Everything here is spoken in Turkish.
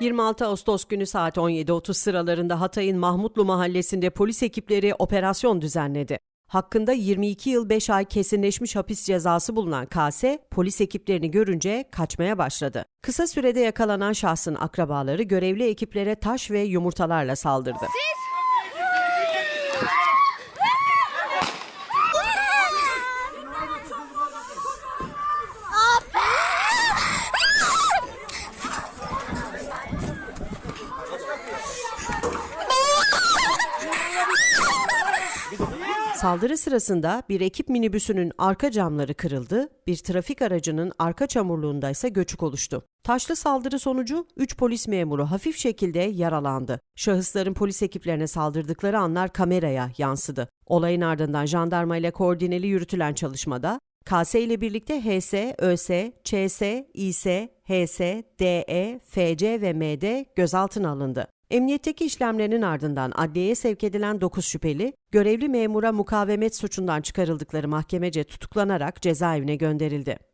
26 Ağustos günü saat 17.30 sıralarında Hatay'ın Mahmutlu mahallesinde polis ekipleri operasyon düzenledi. Hakkında 22 yıl 5 ay kesinleşmiş hapis cezası bulunan Kase, polis ekiplerini görünce kaçmaya başladı. Kısa sürede yakalanan şahsın akrabaları görevli ekiplere taş ve yumurtalarla saldırdı. Saldırı sırasında bir ekip minibüsünün arka camları kırıldı, bir trafik aracının arka çamurluğunda ise göçük oluştu. Taşlı saldırı sonucu 3 polis memuru hafif şekilde yaralandı. Şahısların polis ekiplerine saldırdıkları anlar kameraya yansıdı. Olayın ardından jandarma ile koordineli yürütülen çalışmada KS ile birlikte HS, ÖS, ÇS, İS, HS, DE, FC ve MD gözaltına alındı. Emniyetteki işlemlerin ardından adliyeye sevk edilen 9 şüpheli, görevli memura mukavemet suçundan çıkarıldıkları mahkemece tutuklanarak cezaevine gönderildi.